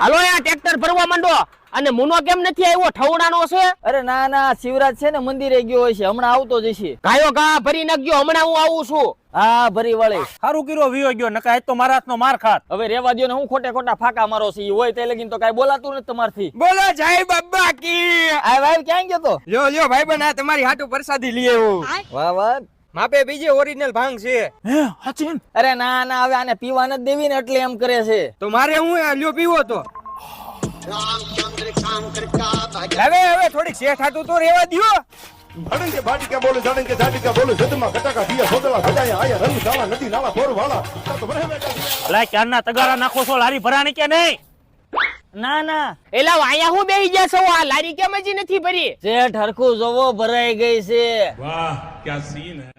હાલો યા tractor ભરવા માંડો. અને મુનો કેમ નથી આવ્યો? ઠવડાનો છે? અરે ના ના શિવરાજ છે ને મંદિરે ગયો હશે હમણાં આવતો જશે છે ગાયો ગા ભરી ગયો હમણાં હું આવું છું. હા ભરી વળે. સારું કર્યો વિયો ગયો. નકા આજ તો મારા હાથનો માર ખાત. હવે રેવા દયો ને હું ખોટે ખોટા ફાકા મારો છે. ઈ હોય તે લગીન તો કઈ બોલાતું નથી તમારથી. બોલો જય બાબા કી. આ ભાઈ ક્યાં ગયો તો? લ્યો લ્યો ભાઈ બના તમારી હાટુ પ્રસાદી લઈ આવ્યો. વાહ વાહ. માપે બીજી ઓરિજિનલ ભાંગ છે. હે હાચીન અરે ના ના હવે આને પીવા નથી દેવી ને એટલે એમ કરે છે. તો મારે હું આ લ્યો પીવો તો? હવે હવે થોડીક શેઠ હાટુ તો રેવા દ્યો. ધડંકે કે બોલે ધડંકે કે બોલે જદમાં કટાકા દિયા સોદલા ભજાયા આયા રંગ સાલા નદી નાલા પોર વાળા તો બને બેટા. અલા ક્યારના તગારા નાખો છો? લારી ભરાણી કે નહીં? ના ના. એલા વાયા હું બેહી ગયા છો? આ લારી કેમ જ નથી ભરી? જે ઠરખું જોવો ભરાઈ ગઈ છે. વાહ ક્યા સીન હે?